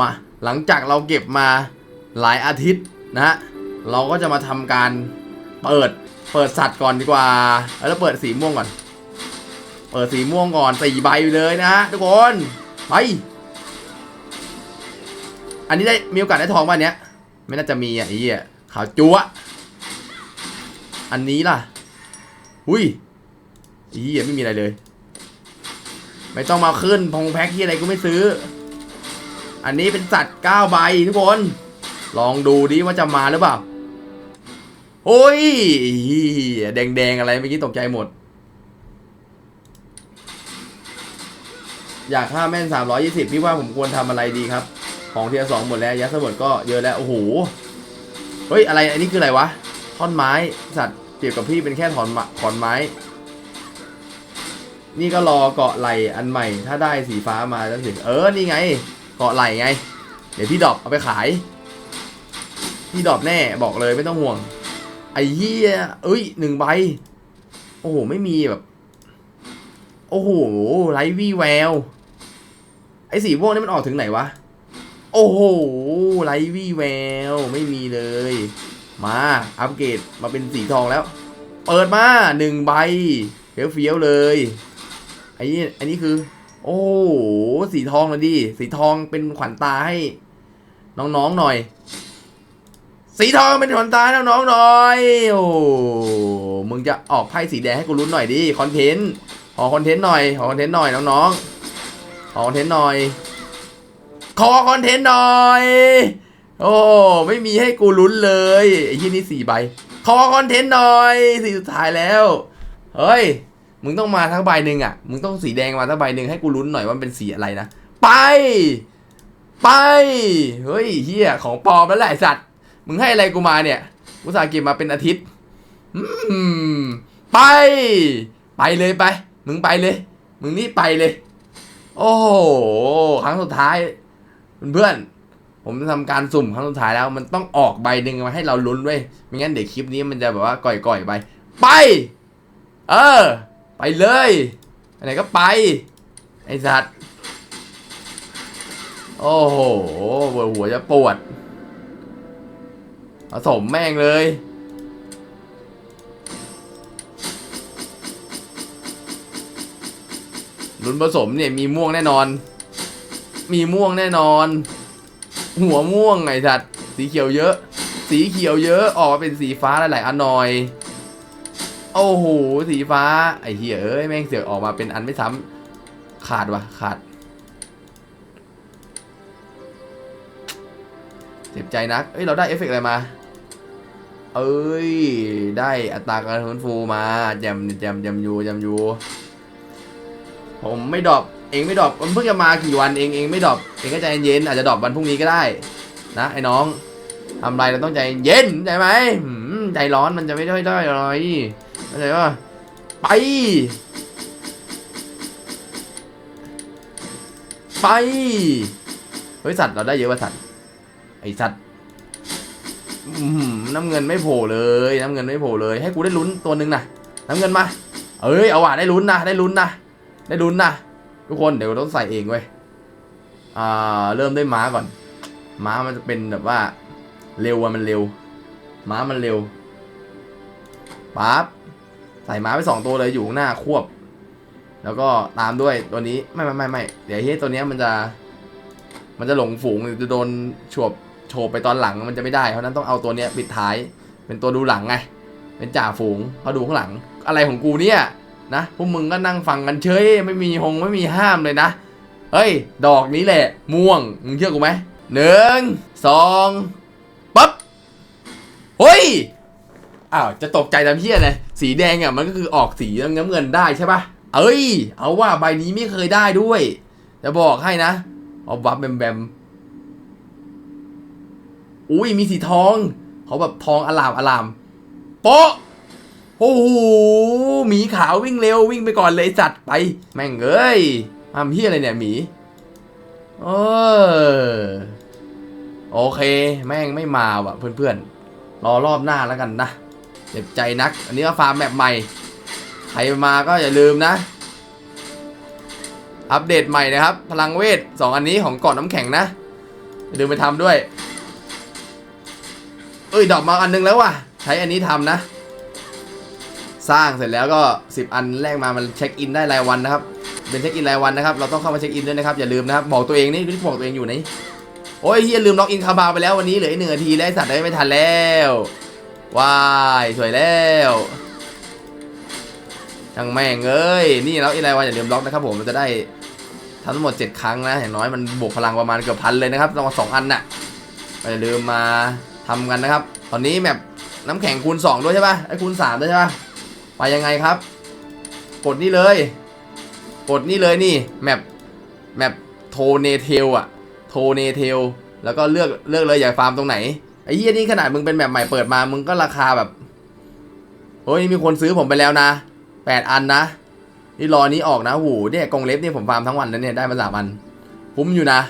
มาหลังจากเราเก็บมาหลายอาทิตย์นะฮะเราก็จะมาทำการเปิดเปิดสัตว์ก่อนดีกว่าแล้วเปิดสีม่วงก่อน เปิดสีม่วงก่อนสี่ใบเลยนะฮะทุกคนไปอันนี้ได้มีโอกาสได้ทองป่ะเนี้ย ไม่น่าจะมีอะไอ้เหี้ยขาวจั๊วอันนี้ล่ะอุ้ยไอ้เหี้ยไม่มีอะไรเลย ไม่ต้องมาขึ้นพงแพ็คที่อะไรก็ไม่ซื้อ อันนี้เป็นสัตว์9ใบทุกคน ลองดูดิว่าจะมาหรือเปล่าโอ้ยเหี้ยแดงๆอะไรเมื่อกี้ตกใจหมด อยากฆ่าแม่น 320 พี่ว่าผมควรทำอะไรดีครับ ของเทียร์สองหมดแล้วยัสเบิร์ดก็เยอะแล้วโอ้โหเฮ้ยอะไรอันนี้คืออะไรวะท่อนไม้สัตว์เปรียบกับพี่เป็นแค่ถอนไม้ถอนไม้ นี่ก็รอเกาะไหลอันใหม่ ถ้าได้สีฟ้ามาแล้วถึงเออนี่ไง เกาะไหลไง เดี๋ยวพี่ดอปเอาไปขาย พี่ดอปแน่บอกเลยไม่ต้องห่วง ไอ้เหี้ยเอ้ยหนึ่งใบ โอ้โห ไม่มีแบบ โอ้โหไรวี่แวว ไอ้สีม่วงนี่มันออกถึงไหนวะ โอ้โหไรวี่แวว ไม่มีเลย มาอัปเกรดมาเป็นสีทองแล้ว เปิดมาหนึ่งใบเฟี้ยวๆเลยไอ้นี่อันนี้คือ โอ้โหสีทองเลยดิ สีทองเป็นขวัญตาให้ น้องๆหน่อย สีทองเป็นขวัญตาให้น้องๆหน่อย โอ้มึงจะออกไพ่สีแดงให้กูลุ้นหน่อยดิคอนเทนต์ขอคอนเทนต์หน่อยขอคอนเทนต์หน่อยน้องๆขอคอนเทนต์หน่อยขอคอนเทนต์หน่อย โอ้ไม่มีให้กูลุ้นเลยไอ้ที่นี่สี่ใบขอคอนเทนต์หน่อยสีสุดท้ายแล้ว เฮ้ย มึงต้องมาทั้งใบหนึ่งอะ มึงต้องสีแดงมาทั้งใบหนึ่งให้กูลุ้นหน่อยว่าเป็นสีอะไรนะ ไป ไป เฮ้ยเฮียของปลอมแล้วแหละสัตว์ มึงให้อะไรกูมาเนี่ย อุตส่าห์เก็บมาเป็นอาทิตย์ อืม ไป ไปเลยไป มึงไปเลย มึงนี่ไปเลย โอ้โห ครั้งสุดท้าย เพื่อนผมจะทำการสุ่มครั้งสุดท้ายแล้ว มันต้องออกใบหนึ่งมาให้เราลุ้นเว้ยไม่งั้นเดี๋ยวคลิปนี้มันจะแบบว่าก่อยๆไป ไป เออ ไปเลยไหนก็ไป ไอสัตว์ โอ้โหปวดหัวจะปวดผสมแม่งเลย ลุ้นผสมเนี่ยมีม่วงแน่นอน มีม่วงแน่นอน หัวม่วงไงสัตว์ สีเขียวเยอะ สีเขียวเยอะ ออกมาเป็นสีฟ้าหลายๆอันหน่อย โอ้โหสีฟ้า ไอ้เหี้ยเอ้ยแม่งเสือกออกมาเป็นอันไม่ซ้ำขาดวะขาด เจ็บใจนัก เอ้ยเราได้เอฟเฟกต์อะไรมา เอ้ย ได้อัตราการฟื้นฟูมาแจมแจมแจมยูแจมยูผมไม่ดรอปเองไม่ดรอปมันเพิ่งจะมากี่วันเองเองไม่ดรอปเองก็ใจเย็นอาจจะดรอปวันพรุ่งนี้ก็ได้ นะไอ้น้องทำไรเราต้องใจเย็นใจไหมหืมใจร้อนมันจะไม่ได้ได้อะไร ใจป่ะไป ไป เฮ้ยสัตว์เราได้เยอะป่ะสัตว์ ไอสัตว์น้ำเงินไม่โผล่เลย น้ำเงินไม่โผล่เลย ให้กูได้ลุ้นตัวหนึ่งนะน้ำเงินมาเอ้ยเอาว่ะได้ลุ้นนะได้ลุ้นนะได้ลุ้นนะทุกคนเดี๋ยวต้องใส่เองเว้ยอ่าเริ่มด้วยม้าก่อน ม้ามันจะเป็นแบบว่า เร็วอะมันเร็ว ม้ามันเร็วปั๊บ ใส่ม้าไปสองตัวเลยอยู่ข้างหน้าควบ แล้วก็ตามด้วยตัวนี้ไม่ไม่ไม่ไม่เดี๋ยวเฮ้ยตัวนี้มันจะ มันจะหลงฝูงจะโดนฉวบโฉบไปตอนหลังมันจะไม่ได้เพราะฉะนั้นต้องเอาตัวเนี้ยปิดท้าย เป็นตัวดูหลังไง เป็นจ่าฝูงเขาดูข้างหลัง อะไรของกูเนี่ยนะพวกมึงก็นั่งฟังกันเฉยไม่มีหงไม่มีห้ามเลยนะเฮ้ย ดอกนี้แหละ ม่วงมึงเชื่อกูไหมหนึ่งสองปั๊บเฮ้ย อ้าวจะตกใจทำเพี้ยเลยสีแดงอะมันก็คือออกสีน้ำเงินได้ใช่ปะเอ้ย เอาว่าใบนี้ไม่เคยได้ด้วย จะบอกให้นะเอาบัฟแบมแบมอุ้ยมีสีทองเขาแบบทองอลามอลามโป๊ะโอ้โหหมีขาววิ่งเร็ววิ่งไปก่อนเลยจัดไป แม่งเอ้ยทำเฮียอะไรเนี่ยหมีเออโอเค แม่งไม่มาว่ะเพื่อนๆรอรอบหน้าแล้วกันนะ เจ็บใจนัก อันนี้ก็ฟาร์มแบบใหม่ ใครมาก็อย่าลืมนะ อัปเดตใหม่นะครับ พลังเวท 2 อันนี้ของกาะน้ำแข็งนะอย่าลืมไปทำด้วย เอ้ยดอกมาอันนึงแล้วว่ะ ใช้อันนี้ทำนะ สร้างเสร็จแล้วก็ 10 อันแรกมามันเช็คอินได้รายวันนะครับ เป็นเช็คอินรายวันนะครับ เราต้องเข้ามาเช็คอินด้วยนะครับ อย่าลืมนะครับบอกตัวเองนี่ที่บอกตัวเองอยู่ไหนโอ้ยเฮียลืมล็อกอินคาบาไปแล้ววันนี้เหลืออีกหนึ่งนาทีแล้วสัตว์ได้ไม่ทันแล้ว ว้ายสวยแล้วช่างแม่งเอ้ย นี่ล็อกอินรวันอย่าลืมล็อกนะครับผมมันจะได้ทำทั้งหมด 7 ครั้งนะ อย่างน้อยมันบวกพลังประมาณเกือบพันเลยนะครับต้องมาสองอันน่ะอย่าลืมมาทำกันนะครับ ตอนนี้แมปน้ำแข็งคูณ 2 ด้วยใช่ปะไอ้คูณ3ด้วยใช่ปะไปยังไงครับ กดนี่เลย กดนี่เลยนี่แมปแมปโทเนเทลอะโทเนเทลแล้วก็เลือกเลือกเลยอยากฟาร์มตรงไหน ไอ้เหี้ยนี่ขนาดมึงเป็นแบบใหม่เปิดมา มึงก็ราคาแบบเฮ้ยมีคนซื้อผมไปแล้วนะแปดอันนะ นี่รอนี้ออกนะโหเนี่ยกองเล็บเนี่ยผมฟาร์มทั้งวันแล้วเนี่ยได้มาสามอันคุ้มอยู่นะ